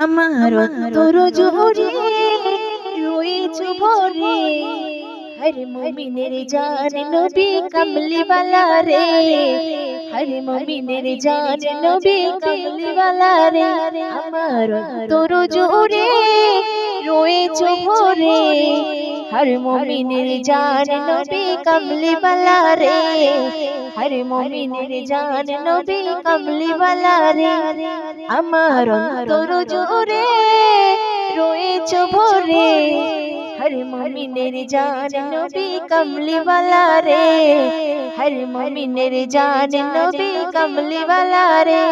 আমার তোর জোরে রয়েছে ভরে। হরে মমিনের জান নবী কমলি বালা রে। হরে মমিনের জান নবী কমলি বালা রে। আমার তোর জোরে রয়েছে ভরে। হর মমিনের জান নবী কমলি বালা রে। হর মমিনের জান নবী কমলি বালা রে। আমার অন্তর জোরে রয়েছে ভরে। হর মমিনের জান নবী কমলি বালা রে। হর মমিনের জান নবী কমলি বালা রে।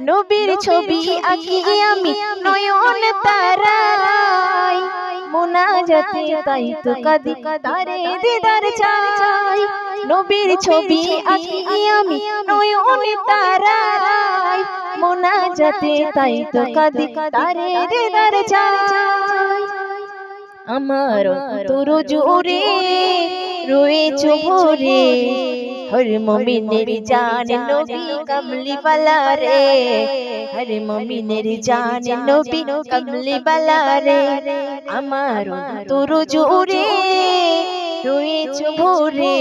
নবীর ছবি আঁকি আমি নয়ন তারাই মোনাজাতে তাই তো কাদি তারে দিদার চাই নবীর ছবি আঁকি আমি নয়ন তারাই মোনাজাতে তাই তো কাদি তারে দিদার চাই আমার তোর জোরে রয়েছে ভোরে। হর মমিনের জান নবী কমলি বালা রে হর মমিনের জান নবী কমলি বালা রে আমার তোর জোরে রয়েছে ভোরে।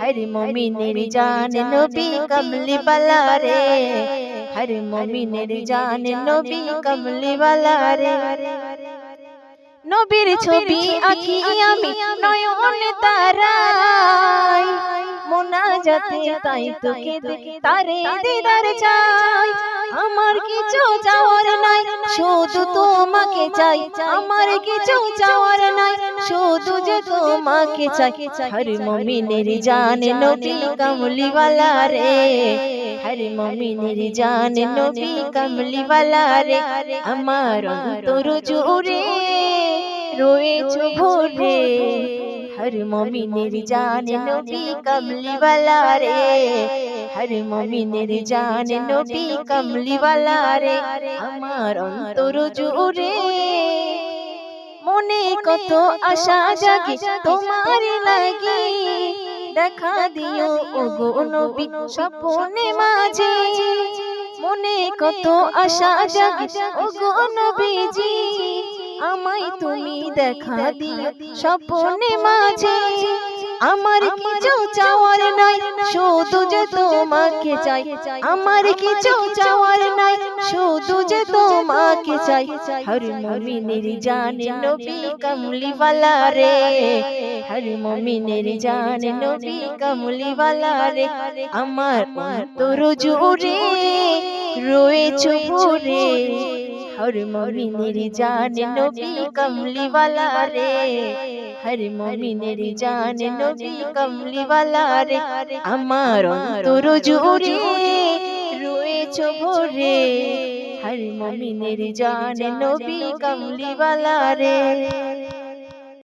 হর মমিনের জান নবী কমলি বালা রে হর মমিনের জান নবী কমলি বালা রে নবীর ছবি আঁকি আমি নয়ন তারাই মোনাজাতে তাই তোকে তারে দিদার চাই। আমার কিছু চাওয়ার নাই। শুধু তোমাকে চাই। আমার কিছু চাওয়ার নাই। শুধু যে তোমাকে চাই। হর মমিনের জান নবী কমলি वाला রে। হর মমিনের জান নবী কমলি কমলিওয়ালা রে আমার অন্তর জুড়ে রয়েছ ভোরে হর মমিনের জান নবী কমলিওয়ালা রে হর মমিনের জান নবী কমলিওয়ালা রে আমার অন্তর জুড়ে মনে কত আশা জাগে তোমার লাগে দেখা দিও। ওগো নবী, স্বপ্নে মাঝে মনে কত আশা জাগে ওগো নবীজি, আমায় তুমি দেখা দিও। স্বপ্নে মাঝে আমার কিছু চাওয়ার নাই শুধু যে তোমাকে চাই। আমার কিছু চাওয়ার নাই শুধু যে তোমাকে চাই। হর মমিনের জানে নবী কামলিওয়ালা রে। হর মমিনের জানে নবী কামলিওয়ালা রে। আমার তো রুজো রে জুড়ে রয়েছে ভরে। হর মমিনের জানে নবী কামলিওয়ালা রে। হর মমিনের জান নবী বালা রে। আমার অন্তর জুড়ে রয়েছ ভরে। হর মমিনের জান নবী বালা রে।